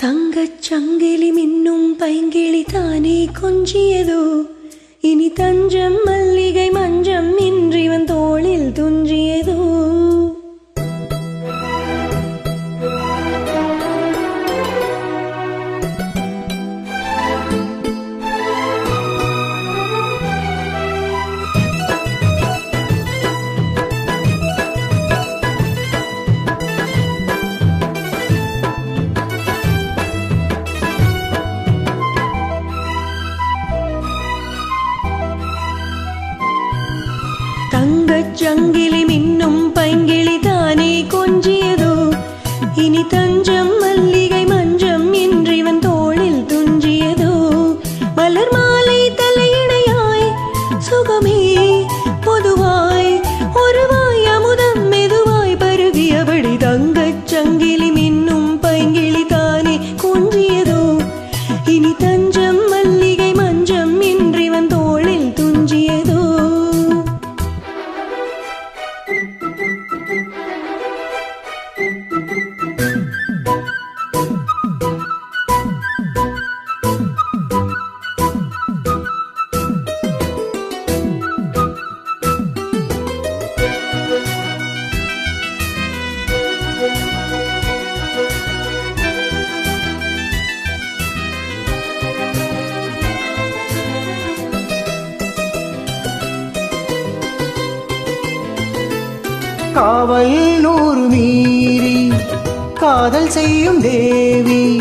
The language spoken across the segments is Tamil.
தங்கச் சங்கிலி மின்னும் பைங்கிளி தானே கொஞ்சியதோ? இனி தஞ்சம் மல்லி சங்கிலி மின்னும் பங்கிலி தானே கொஞ்சியதோ? இனி தஞ்சம் மல்லிகை மஞ்சம் என்று இவன் தோளில் துஞ்சியதோ? மலர் மாலை தலையிணையாய் சுகமே பொதுவாய் ஒருவாய் அமுதம் மெதுவாய் பருகியபடி தங்கச் சங்கிலி மின்னும் பங்கிலி தானே கொஞ்சியதோ? இனி தஞ்சம் காவல் நூறு மீறி காதல் செய்யும் தேவி.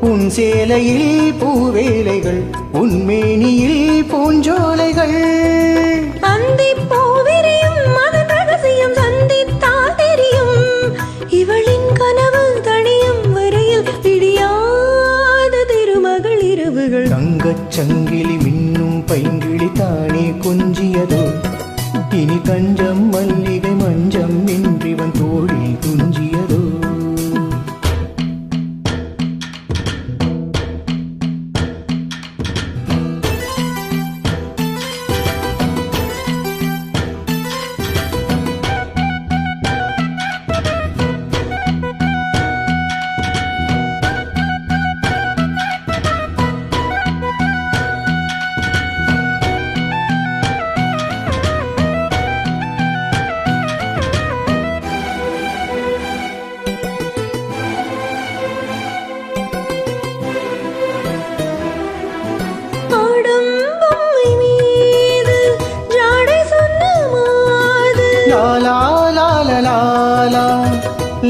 உன் சேலையில் பூவேலைகள் உன் மேனியில் பூஞ்சோலைகள். அந்திப் பூவிரியும் அதன் ரகசியம் சந்தித்தால் தெரியும். இவளின் கனவு தணியும் வரையில் விடியாத திருமகள் இரவுகள். தங்கச் சங்கிலி மின்னும் பைங்கிளி தானே கொஞ்சியதோ? இனி தஞ்சம் மல்லிகை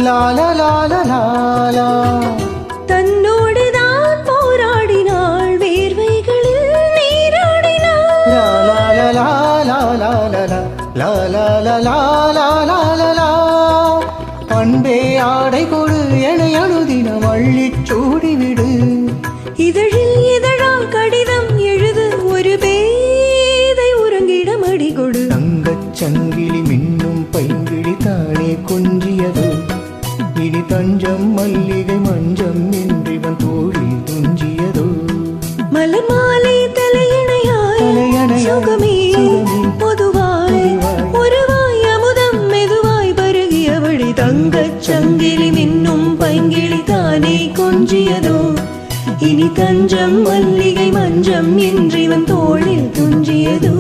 லால லால லாலா. தன்னோடுதான் போராடினாள் வேர்வைகளில் நீராடினாள். அன்பே ஆடை கொடு என அனுதினம் அள்ளிச் சூடிவிடு இதழில் இதழா கடிதம் எழுது ஒரு பேதை உறங்கிட மடி கொடு. தங்கச் சங்கிலி மின்னும் பைங்கிழி தோன்றியதோ? இனி தஞ்சம் மல்லிகை மஞ்சம் என்றிவன் தோளில் துஞ்சியதோ